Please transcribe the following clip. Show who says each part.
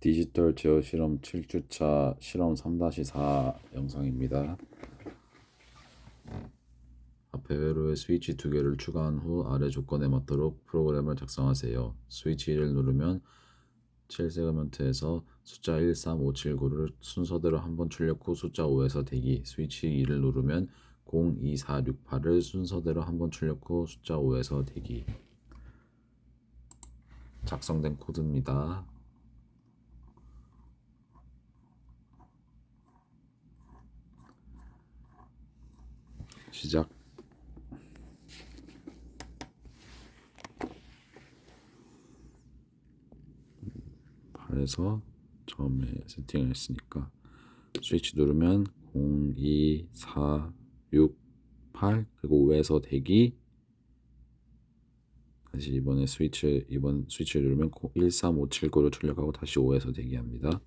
Speaker 1: 디지털 제어 실험 7주차 실험 3-4 영상입니다. 앞에 회로에 스위치 두 개를 추가한 후 아래 조건에 맞도록 프로그램을 작성하세요. 스위치 1을 누르면 7세그먼트에서 숫자 13579를 순서대로 한 번 출력 후 숫자 5에서 대기 스위치 2를 누르면 02468을 순서대로 한 번 출력 후 숫자 5에서 대기 작성된 코드입니다. 시작. 발에서 처음에 세팅을 했으니까 스위치 누르면 0, 2, 4, 6, 8 그리고 5에서 대기 다시 이번에 스위치 이번 스위치를 누르면 13579를 출력하고 다시 5에서 대기합니다.